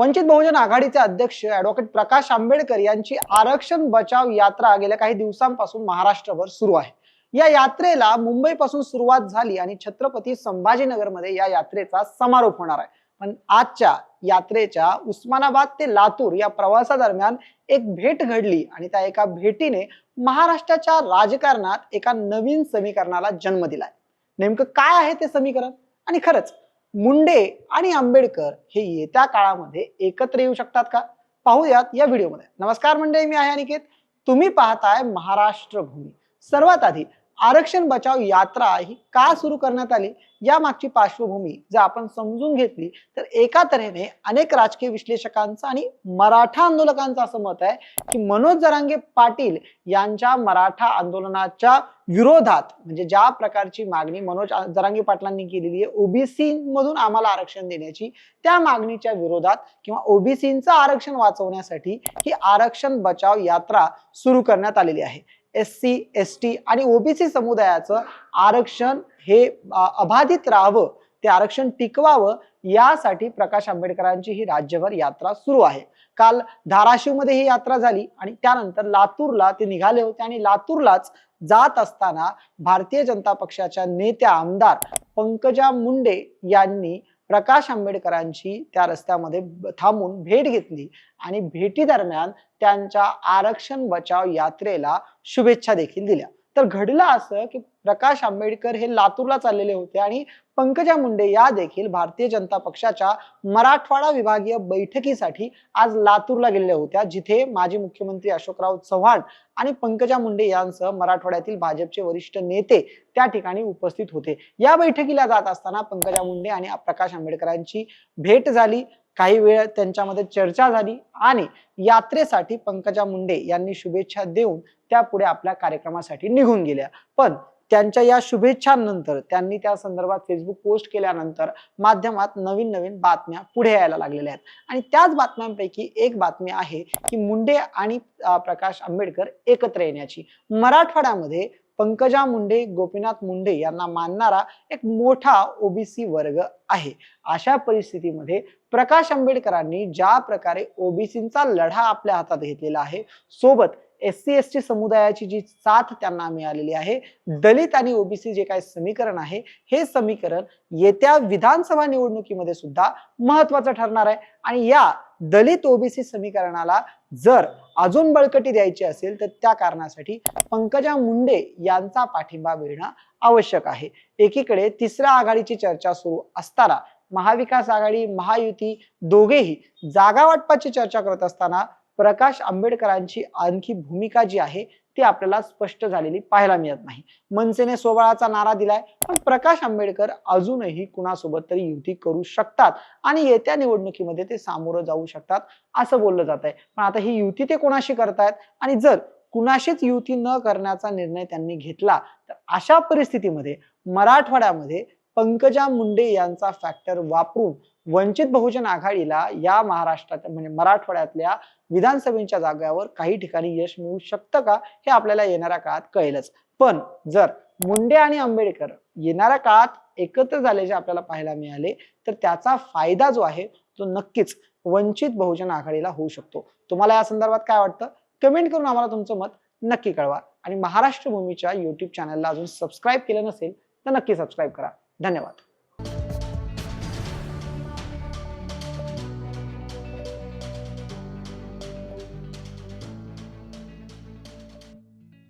वंचित बहुजन आघाडीचे अध्यक्ष ऍडव्होकेट प्रकाश आंबेडकर यांची आरक्षण बचाव यात्रा गेल्या काही दिवसांपासून महाराष्ट्रभर सुरू आहे. या यात्रेला मुंबईपासून सुरुवात झाली आणि छत्रपती संभाजीनगरमध्ये या यात्रेचा समारोप होणार आहे. पण आजच्या यात्रेच्या उस्मानाबाद ते लातूर या प्रवासादरम्यान एक भेट घडली आणि त्या एका भेटीने महाराष्ट्राच्या राजकारणात एका नवीन समीकरणाला जन्म दिलाय. नेमकं काय आहे ते समीकरण? आणि खरंच मुंडे आणि आंबेडकर हे येत्या काळामध्ये एकत्र येऊ शकतात का? पाहूयात या व्हिडिओमध्ये. नमस्कार मंडळी मी आहे अनिकेत. तुम्ही पाहताय महाराष्ट्र भूमी. सर्वात आधी आरक्षण बचाव यात्रा ही का सुरू करण्यात आली? या मागची पार्श्वभूमी जर आपण समजून घेतली तर एका तऱ्हेने अनेक राजकीय विश्लेषकांचं आणि मराठा आंदोलकांचं असं मत आहे की मनोज जरांगे पाटील यांच्या मराठा आंदोलनाच्या विरोधात म्हणजे ज्या प्रकारची मागणी मनोज जरांगे पाटलांनी केलेली आहे ओबीसी मधून आम्हाला आरक्षण देण्याची त्या मागणीच्या विरोधात किंवा ओबीसीचं आरक्षण वाचवण्यासाठी ही आरक्षण बचाव यात्रा सुरू करण्यात आलेली आहे. एस सी एस टी आणि ओबीसी समुदायाचं आरक्षण हे अबाधित राहावं ते आरक्षण टिकवावं यासाठी प्रकाश आंबेडकरांची ही राज्यभर यात्रा सुरू आहे. काल धाराशिवमध्ये ही यात्रा झाली आणि त्यानंतर लातूरला ते निघाले होते आणि लातूरलाच जात असताना भारतीय जनता पक्षाच्या नेत्या आमदार पंकजा मुंडे यांनी प्रकाश आंबेडकरांची त्या रस्त्यामध्ये थांबून भेट घेतली आणि भेटी दरम्यान त्यांच्या आरक्षण बचाव यात्रेला शुभेच्छा देखील दिल्या. तर घडलं असं की प्रकाश आंबेडकर हे लातूरला चाललेले होते आणि पंकजा मुंडे या देखील भारतीय जनता पक्षाच्या मराठवाडा विभागीय बैठकीसाठी आज लातूरला गेलेल्या होत्या जिथे माजी मुख्यमंत्री अशोकराव चव्हाण आणि पंकजा मुंडे यांसह मराठवाड्यातील भाजपचे वरिष्ठ नेते त्या ठिकाणी उपस्थित होते. या बैठकीला जात असताना पंकजा मुंडे आणि प्रकाश आंबेडकरांची भेट झाली काही वेळ त्यांच्यामध्ये चर्चा झाली आणि यात्रेसाठी पंकजा मुंडे यांनी शुभेच्छा देऊन त्या पुढे आपल्या कार्यक्रमासाठी निघून गेल्या. पण त्यांच्या या शुभेच्छांनंतर त्यांनी त्या संदर्भात फेसबुक पोस्ट केल्यानंतर माध्यमात नवीन नवीन बातम्या पुढे यायला लागलेल्या आहेत. आणि त्याच बातम्यांपैकी एक बातमी आहे की मुंडे आणि प्रकाश आंबेडकर एकत्र येण्याची. मराठवाड्यामध्ये पंकजा मुंडे गोपीनाथ मुंडे यांना मानणारा एक मोठा ओबीसी वर्ग आहे. अशा परिस्थितीमध्ये प्रकाश आंबेडकरांनी ज्या प्रकारे ओबीसींचा लढा आपल्या हातात घेतलेला आहे सोबत एस सी एस टी समुदायाची जी साथ त्यांना मिळालेली आहे दलित आणि ओबीसी जे काही समीकरण आहे हे समीकरण येत्या विधानसभा निवडणुकीमध्ये सुद्धा महत्वाचं ठरणार आहे. आणि या दलित ओबीसी समीकरणाला जर अजून बळकटी द्यायची असेल तर त्या कारणासाठी पंकजा मुंडे यांचा पाठिंबा मिळणं आवश्यक आहे. एकीकडे तिसऱ्या आघाडीची चर्चा सुरू असताना महाविकास आघाडी महायुती दोघेही जागा वाटपाची चर्चा करत असताना प्रकाश आंबेडकरांची आणखी भूमिका जी आहे ती आपल्याला स्पष्ट झालेली पाहायला मिळत नाही. मनसेने सोबळाचा नारा दिलाय पण प्रकाश आंबेडकर अजूनही कुणासोबत तरी युती करू शकतात आणि येत्या निवडणुकीमध्ये ते सामोरं जाऊ शकतात असं बोललं जात आहे. पण आता ही युती ते कोणाशी करतायत? आणि जर कुणाशीच युती न करण्याचा निर्णय त्यांनी घेतला तर अशा परिस्थितीमध्ये मराठवाड्यामध्ये पंकजा मुंडे यांचा फॅक्टर वापरून वंचित बहुजन आघाडीला या महाराष्ट्रात म्हणजे मराठवाड्यातल्या विधानसभेच्या जागावर काही ठिकाणी यश मिळू शकतं का? हे आपल्याला येणाऱ्या काळात कळेलच. पण जर मुंडे आणि आंबेडकर येणाऱ्या काळात एकत्र झाल्याचे आपल्याला पाहायला मिळाले तर त्याचा फायदा जो आहे तो नक्कीच वंचित बहुजन आघाडीला होऊ शकतो. तुम्हाला या संदर्भात काय वाटतं? कमेंट करून आम्हाला तुमचं मत नक्की कळवा. आणि महाराष्ट्र भूमीच्या युट्यूब चॅनलला अजून सबस्क्राईब केलं नसेल तर नक्की सबस्क्राईब करा. धन्यवाद.